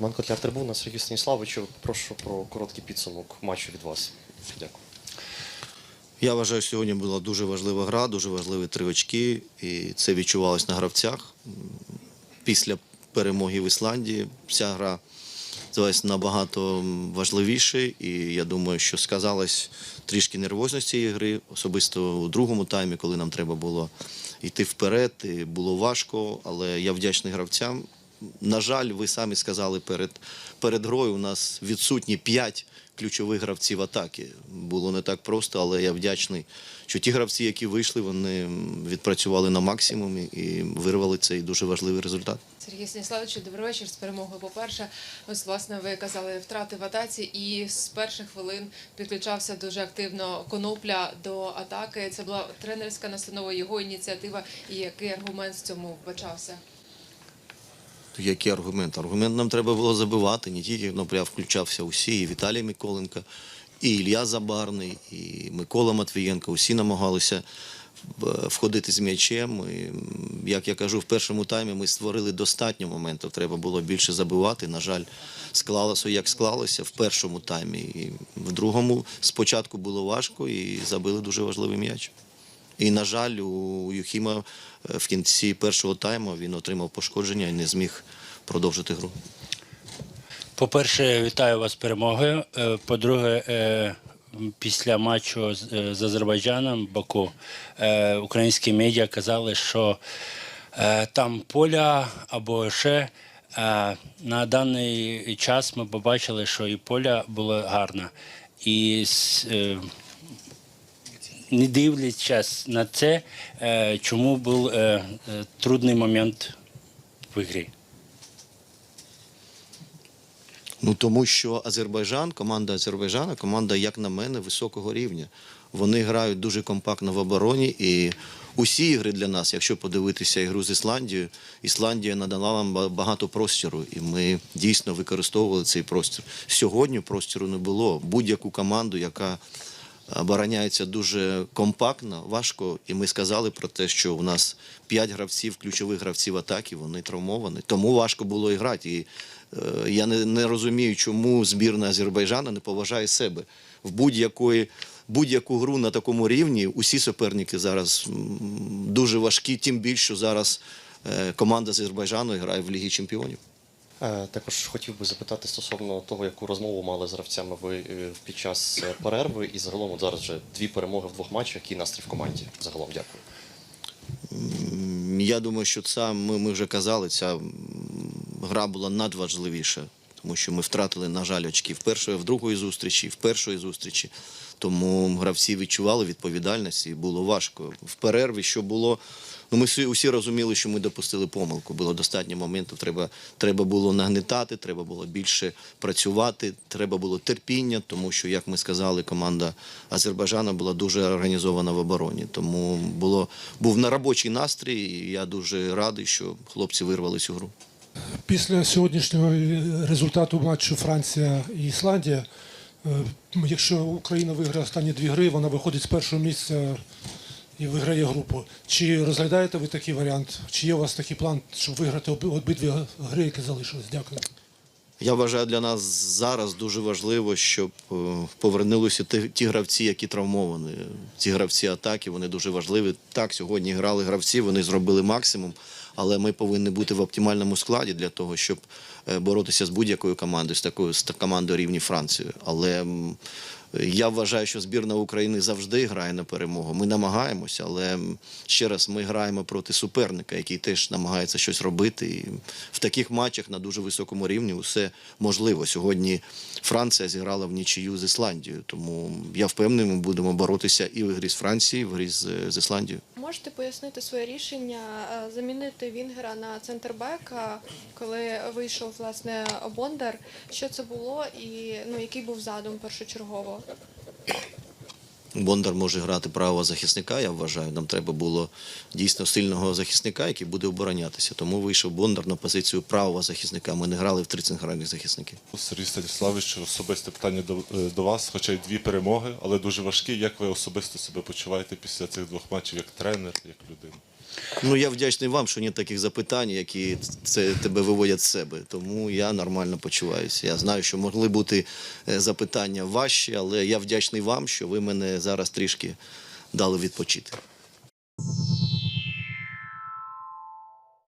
Роман Котляр Трибуна, Сергій Станіславовичу. Прошу про короткий підсумок матчу від вас. Дякую. Я вважаю, сьогодні була дуже важлива гра, дуже важливі три очки, і це відчувалось на гравцях. Після перемоги в Ісландії вся гра здавалась набагато важливіше, і я думаю, що сказалось трішки нервозність цієї гри, особисто у другому таймі, коли нам треба було йти вперед, і було важко, але я вдячний гравцям. На жаль, ви самі сказали перед, перед грою, у нас відсутні п'ять ключових гравців атаки. Було не так просто, але я вдячний, що ті гравці, які вийшли, вони відпрацювали на максимумі і вирвали цей дуже важливий результат. Сергій Станіславовичу, добрий вечір з перемогою. По-перше, ось власне ви казали втрати в атаці, і з перших хвилин підключався дуже активно конопля до атаки. Це була тренерська настанова, його ініціатива. І який аргумент в цьому вбачався? Який аргумент? Аргумент нам треба було забивати. Не тільки Кнопля включався усі, і Віталій Миколенко, і Ілля Забарний, і Микола Матвієнко. Усі намагалися е, входити з м'ячем. І, як я кажу, в першому таймі ми створили достатньо моментів. Треба було більше забивати. На жаль, склалося як склалося в першому таймі. І в другому спочатку було важко і забили дуже важливий м'яч. І, на жаль, у Юхіма е, в кінці першого тайму він отримав пошкодження і не зміг продовжити гру. По-перше, вітаю вас з перемогою. Е, По-друге, е, після матчу з Азербайджаном Баку українські медіа казали, що там поля або ще. На даний час ми побачили, що і поля було гарне. І не дивлячись на це, е, чому був е, е, трудний момент в грі. Ну тому що Азербайджан, команда Азербайджана, команда, як на мене, високого рівня. Вони грають дуже компактно в обороні, і усі ігри для нас, якщо подивитися ігру з Ісландією, Ісландія надала нам багато простіру, і ми дійсно використовували цей простір. Сьогодні простіру не було. Будь-яку команду, яка обороняється дуже компактно, важко. І ми сказали про те, що у нас п'ять гравців, ключових гравців атаки, вони травмовані. Тому важко було і грати. І е, я не, не розумію, чому збірна Азербайджана не поважає себе в будь-якої. Будь-яку гру на такому рівні усі суперники зараз дуже важкі, тим більше зараз е, команда з Азербайджану грає в Лігі Чемпіонів. Е, Також хотів би запитати стосовно того, яку розмову мали з гравцями ви е, під час е, перерви, і загалом от зараз вже дві перемоги в двох матчах. Який настрій в команді? Загалом дякую. Я думаю, що це ми, ми вже казали, ця гра була надважливіша, тому що ми втратили, на жаль, очки в першої, в другої зустрічі, в першої зустрічі. Тому гравці відчували відповідальність і було важко. В перерві, що було. Ну, ми усі розуміли, що ми допустили помилку. Було достатньо моментів. Треба, треба було нагнетати, треба було більше працювати, треба було терпіння, тому що, як ми сказали, команда Азербайджану була дуже організована в обороні. Тому було, був на робочий настрій, і я дуже радий, що хлопці вирвали цю гру. Після сьогоднішнього результату матчу Франція і Ісландія, е, якщо Україна виграє останні дві гри, вона виходить з першого місця і виграє групу. Чи розглядаєте ви такий варіант? Чи є у вас такий план, щоб виграти обидві гри, які залишились? Дякую. Я вважаю, для нас зараз дуже важливо, щоб е, повернулися ті, ті гравці, які травмовані. Ці гравці атаки, вони дуже важливі. Так, сьогодні грали гравці, вони зробили максимум, але ми повинні бути в оптимальному складі для того, щоб е, боротися з будь-якою командою, з такою з командою рівні Франції. Але я вважаю, що збірна України завжди грає на перемогу. Ми намагаємося, але ще раз ми граємо проти суперника, який теж намагається щось робити. І в таких матчах на дуже високому рівні усе можливо. Сьогодні Франція зіграла в нічию з Ісландією, тому я впевнений, ми будемо боротися і в грі з Францією, і в грі з, з Ісландією. Можете пояснити своє рішення е, замінити Вінгера на центрбека, коли вийшов власне Бондар? Що це було і ну який був задум першочергово? Бондар може грати правого захисника, я вважаю. Нам треба було дійсно сильного захисника, який буде оборонятися. Тому вийшов Бондар на позицію правого захисника. Ми не грали в три центральних захисники. Сергій Станіславович, особисте питання до, е, до вас, хоча й дві перемоги, але дуже важкі. Як ви особисто себе почуваєте після цих двох матчів як тренер, як людина? Ну я вдячний вам, що нет таких запитань, які це тебе виводять з себе. Тому я нормально почуваюся. Я знаю, що могли бути е, запитання важчі, але я вдячний вам, що ви мене зараз трішки дали відпочити.